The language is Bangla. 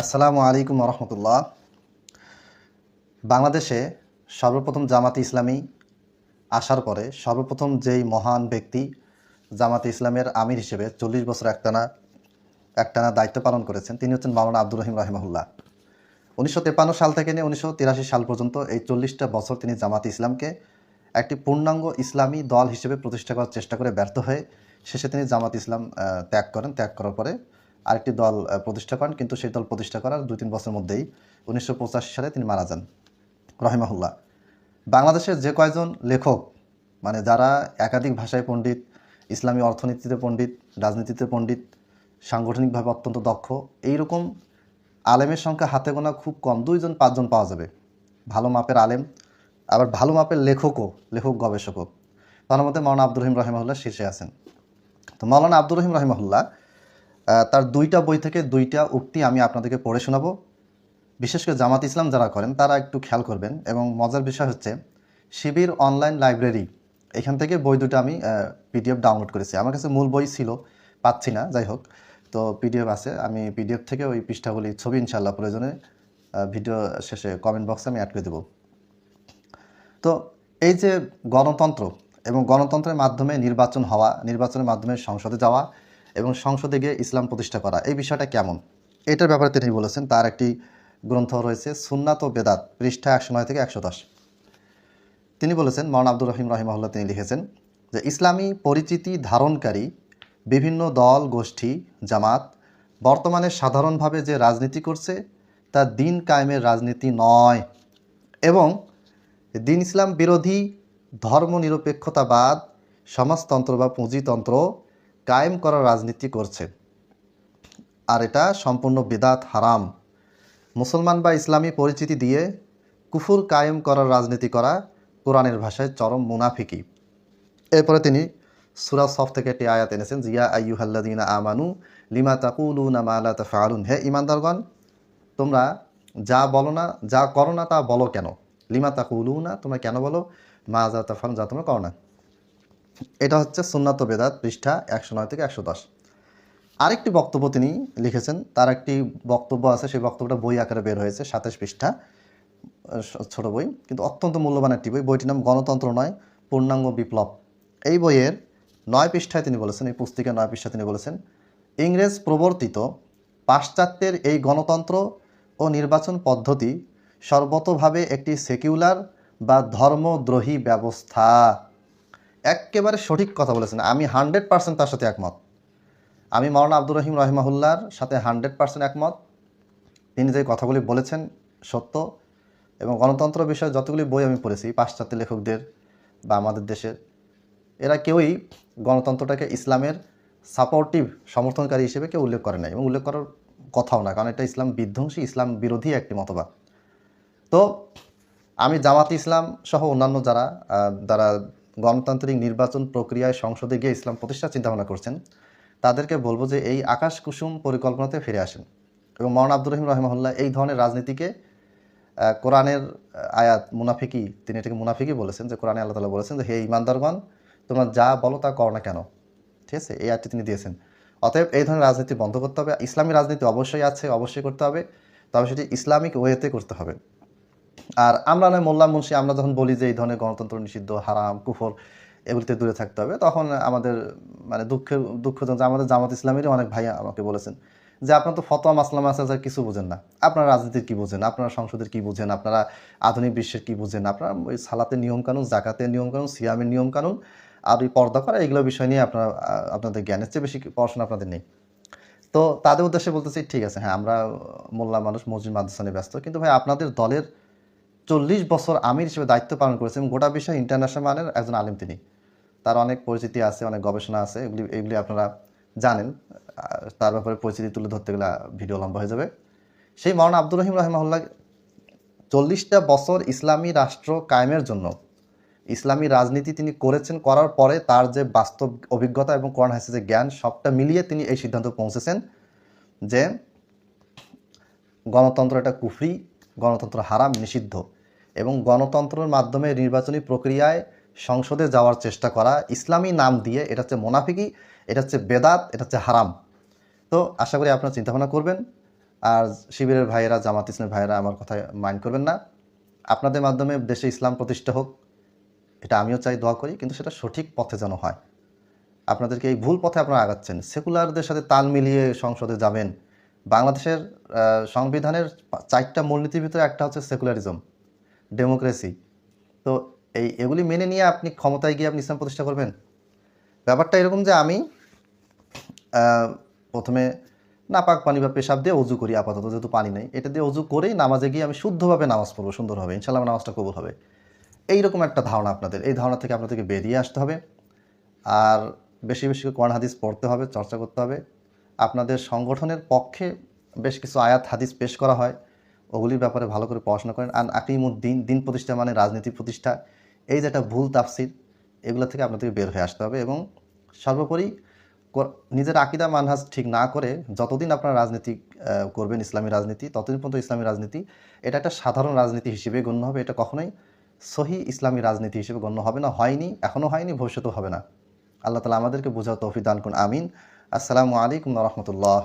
আসসালামু আলাইকুম রহমতুল্লাহ বাংলাদেশে সর্বপ্রথম জামাতে ইসলামী আসার পরে সর্বপ্রথম যেই মহান ব্যক্তি জামাতে ইসলামের আমির হিসেবে চল্লিশ বছর একটানা একটানা দায়িত্ব পালন করেছেন, তিনি হচ্ছেন মাওলানা আব্দুর রহিম রহিমাহুল্লাহ। উনিশশো তেপান্ন সাল থেকে নিয়ে উনিশশো তিরাশি সাল পর্যন্ত এই চল্লিশটা বছর তিনি জামাতে ইসলামকে একটি পূর্ণাঙ্গ ইসলামী দল হিসেবে প্রতিষ্ঠা করার চেষ্টা করে ব্যর্থ হয়ে শেষে তিনি জামাত ইসলাম ত্যাগ করেন। ত্যাগ করার পরে আরেকটি দল প্রতিষ্ঠা করেন, কিন্তু সেই দল প্রতিষ্ঠা করার দুই তিন বছরের মধ্যেই উনিশশো পঁচাশি সালে তিনি মারা যান, রহিমাহুল্লাহ। বাংলাদেশের যে কয়জন লেখক মানে যারা একাধিক ভাষায় পণ্ডিত, ইসলামী অর্থনীতিতে পণ্ডিত, রাজনীতিতে পণ্ডিত, সাংগঠনিকভাবে অত্যন্ত দক্ষ, এইরকম আলেমের সংখ্যা হাতে গোনা খুব কম, দুইজন, পাঁচজন পাওয়া যাবে। ভালো মাপের আলেম, আবার ভালো মাপের লেখকও, লেখক, গবেষকও। তার মধ্যে মৌলানা আব্দুর রহিম রহিমাহুল্লাহ শীর্ষে আছেন। তো মৌলানা আব্দুর রহিম রহিমাহুল্লাহ তার দুইটা বই থেকে দুইটা উক্তি আমি আপনাদেরকে পড়ে শোনাবো। বিশেষ করে জামাত ইসলাম যারা করেন, তারা একটু খেয়াল করবেন এবং মজার বিষয় হচ্ছে, শিবির অনলাইন লাইব্রেরি, এখান থেকে বই দুটো আমি পিডিএফ ডাউনলোড করেছি। আমার কাছে মূল বই ছিল, পাচ্ছি না, যাই হোক। তো পিডিএফ আছে, আমি পিডিএফ থেকে ওই পৃষ্ঠাগুলি, ছবি ইনশাল্লাহ প্রয়োজনে ভিডিও শেষে কমেন্ট বক্সে আমি অ্যাড করে দেবো। তো এই যে গণতন্ত্র এবং গণতন্ত্রের মাধ্যমে নির্বাচন হওয়া, নির্বাচনের মাধ্যমে সংসদে যাওয়া এবং সংসদে গিয়ে ইসলাম প্রতিষ্ঠা করা, এই বিষয়টা কেমন? এটার ব্যাপারে তিনি বলেছেন, তার একটি গ্রন্থ রয়েছে, সুন্নাত ও বেদাত, পৃষ্ঠা একশো নয় থেকে একশো দশ। তিনি বলেছেন মৌলানা আব্দুর রহিম রহিমাহুল্লাহ তিনি লিখেছেন যে, ইসলামী পরিচিতি ধারণকারী বিভিন্ন দল, গোষ্ঠী, জামাত বর্তমানে সাধারণভাবে যে রাজনীতি করছে, তা দিন কায়েমের রাজনীতি নয়। এবং দিন ইসলাম বিরোধী ধর্মনিরপেক্ষতাবাদ, সমাজতন্ত্র বা পুঁজিতন্ত্র কায়েম করার রাজনীতি করছে। আর এটা সম্পূর্ণ বিদাত হারাম। মুসলমান বা ইসলামী পরিচিতি দিয়ে কুফুর কায়েম করার রাজনীতি করা কোরআনের ভাষায় চরম মুনাফিকি এরপরে তিনি সুরা সফ থেকে একটি আয়াত এনেছেন, জিয়া আইয়ুহাল্লাদিনা আমানু লিমা তাকুলুনা মা লা তাফআলুন? হে ইমানদারগণ তোমরা যা বলো না, যা করো না তা বলো কেন? লিমা তাকুলুনা, তোমরা কেন বলো? মা যা তাফআলুন, যা তোমরা করো না। এটা হচ্ছে সুন্নাত বেদাত পৃষ্ঠা একশো নয় থেকে একশো দশ। আরেকটি বক্তব্য তিনি লিখেছেন, তার একটি বক্তব্য আছে, সেই বক্তব্যটা বই আকারে বের হয়েছে, সাতাশ পৃষ্ঠা ছোট বই, কিন্তু অত্যন্ত মূল্যবান একটি বই। বইটির নাম গণতন্ত্র নয়, পূর্ণাঙ্গ বিপ্লব। এই বইয়ের নয় পৃষ্ঠায় তিনি বলেছেন, এই পুস্তিকার নয় পৃষ্ঠায় তিনি বলেছেন, ইংরেজ প্রবর্তিত পাশ্চাত্যের এই গণতন্ত্র ও নির্বাচন পদ্ধতি সর্বতভাবে একটি সেকিউলার বা ধর্মদ্রোহী ব্যবস্থা। একেবারে সঠিক কথা বলেছেন। আমি হান্ড্রেড পার্সেন্ট তার সাথে একমত। আমি মৌলানা আব্দুর রহিম রহিমাহুল্লার সাথে হান্ড্রেড পার্সেন্ট একমত। তিনি যে কথাগুলি বলেছেন সত্য এবং গণতন্ত্র বিষয়ে যতগুলি বই আমি পড়েছি, পাশ্চাত্য লেখকদের বা আমাদের দেশের, এরা কেউই গণতন্ত্রটাকে ইসলামের সাপোর্টিভ সমর্থনকারী হিসেবে কেউ উল্লেখ করে নাই এবং উল্লেখ করার কথাও না, কারণ এটা ইসলাম বিধ্বংসী, ইসলাম বিরোধী একটি মতবাদ। তো আমি জামাত ইসলাম সহ অন্যান্য যারা যারা গণতান্ত্রিক নির্বাচন প্রক্রিয়ায় সংসদে গিয়ে ইসলাম প্রতিষ্ঠা চিন্তাভাবনা করছেন। তাদেরকে বলব যে এই আকাশ কুসুম পরিকল্পনাতে ফিরে আসেন এবং মৌলানা আব্দুর রহিম রহমহল্লা এই ধরনের রাজনীতিকে কোরআনের আয়াত মুনাফিকি, তিনি এটাকে মুনাফিকি বলেছেন যে কোরআনে আল্লাহ তালা বলেছেন যে, হে ইমানদারগণ, তোমরা যা বলো তা করো না কেন? ঠিক আছে? এই আয়াতটি তিনি দিয়েছেন। অতএব এই ধরনের রাজনীতি বন্ধ করতে হবে। ইসলামী রাজনীতি অবশ্যই আছে, অবশ্যই করতে হবে। তবে সেটি ইসলামিক ওয়েতে করতে হবে। আর আমরা নয়, মোল্লা মুন্সি, আমরা যখন বলি যে এই ধরনের গণতন্ত্র নিষিদ্ধ, হারাম কুফর এগুলিতে দূরে থাকতে হবে, তখন আমাদের মানে দুঃখের, দুঃখজনক আমাদের জামাত ইসলামেরই অনেক ভাই আমাকে বলেছেন যে আপনারা তো ফতোয়া আছে যা কিছু বোঝেন না। আপনারা রাজনীতির কি বুঝেন? আপনারা সংসদের কি বুঝেন? আপনারা আধুনিক বিশ্বের কি বুঝেন? আপনারা ওই সালাতের নিয়মকানুন, জাকাতের নিয়মকানুন, সিয়ামের নিয়মকানুন আর ওই পর্দা করা, এগুলো বিষয় নিয়ে আপনারা আপনাদের জ্ঞানের চেয়ে বেশি পড়াশোনা আপনাদের নেই। তো তাদের উদ্দেশ্যে বলতেছি ঠিক আছে হ্যাঁ আমরা মোল্লা মানুষ, মসজিদ, মাদ্রাসা ব্যস্ত, কিন্তু ভাই, আপনাদের দলের চল্লিশ বছর আমির হিসেবে দায়িত্ব পালন করেছেন গোটা বিষয় ইন্টারন্যাশনাল মানের একজন আলিম তিনি। তার অনেক পরিচিতি আছে, অনেক গবেষণা আছে, এগুলি এগুলি আপনারা জানেন। তার ব্যাপারে পরিচিতি তুলে ধরতে গেলে ভিডিও লম্বা হয়ে যাবে। সেই মৌলানা আব্দুর রহিম রহমাহুল্লাহ চল্লিশটা বছর ইসলামী রাষ্ট্র কায়েমের জন্য ইসলামী রাজনীতি তিনি করেছেন, করার পরে তার যে বাস্তব অভিজ্ঞতা এবং কোরআন হাসিসের জ্ঞান, সবটা মিলিয়ে তিনি এই সিদ্ধান্ত পৌঁছেছেন যে গণতন্ত্র এটা কুফরি, গণতন্ত্র হারাম, নিষিদ্ধ। এবং গণতন্ত্রের মাধ্যমে নির্বাচনী প্রক্রিয়ায় সংসদে যাওয়ার চেষ্টা করা, ইসলামী নাম দিয়ে, এটা হচ্ছে মোনাফিকি, এটা হচ্ছে বেদাত, এটা হচ্ছে হারাম। তো আশা করি আপনারা চিন্তাভাবনা করবেন। আর শিবিরের ভাইয়েরা, জামাত ইসলামের ভাইয়েরা আমার কথায় মাইন্ড করবেন না। আপনাদের মাধ্যমে দেশে ইসলাম প্রতিষ্ঠা হোক, এটা আমিও চাই, দোয়া করি, কিন্তু সেটা সঠিক পথে যেন হয়। আপনাদেরকে এই ভুল পথে আপনারা আগাচ্ছেন। সেকুলারদের সাথে তাল মিলিয়ে সংসদে যাবেন। বাংলাদেশের সংবিধানের চারটা মূলনীতির ভিতরে একটা হচ্ছে সেকুলারিজম। ডেমোক্রেসি। তো এই এগুলি মেনে নিয়ে আপনি ক্ষমতায় গিয়ে আপনি ইসলাম প্রতিষ্ঠা করবেন। ব্যাপারটা এরকম যে আমি প্রথমে নাপাক পানি বা পেশাব দিয়ে অজু করি আপাতত, যেহেতু পানি নেই। এটা দিয়ে অজু করেই নামাজে গিয়ে আমি শুদ্ধভাবে নামাজ পড়ব সুন্দরভাবে ইনশাল্লাহ আমার নামাজটা কবুল হবে। এইরকম একটা ধারণা আপনাদের। এই ধারণা থেকে আপনাদেরকে বেরিয়ে আসতে হবে। আর বেশি বেশি করে কোরআন হাদিস পড়তে হবে, চর্চা করতে হবে। আপনাদের সংগঠনের পক্ষে বেশ কিছু আয়াত হাদিস পেশ করা হয়। ওগুলির ব্যাপারে ভালো করে পড়াশোনা করেন। আর আকিমুদ্দিন, দিন প্রতিষ্ঠা মানে রাজনীতি প্রতিষ্ঠা। এই যে একটা ভুল তাফসির, এগুলো থেকে আপনাদেরকে বের হয়ে আসতে হবে এবং সর্বোপরি নিজের আকিদা মানহাজ ঠিক না করে যতদিন আপনারা রাজনীতি করবেন, ইসলামী রাজনীতি, ততদিন পর্যন্ত ইসলামী রাজনীতি, এটা একটা সাধারণ রাজনীতি হিসেবে গণ্য হবে। এটা কখনোই সহি ইসলামী রাজনীতি হিসেবে গণ্য হবে না, হয়নি, এখনও হয়নি, ভবিষ্যতেও হবে না। আল্লাহ তালা আমাদেরকে বোঝার তৌফিক দান আমিন। আসসালামু আলাইকুম রহমতুল্লাহ।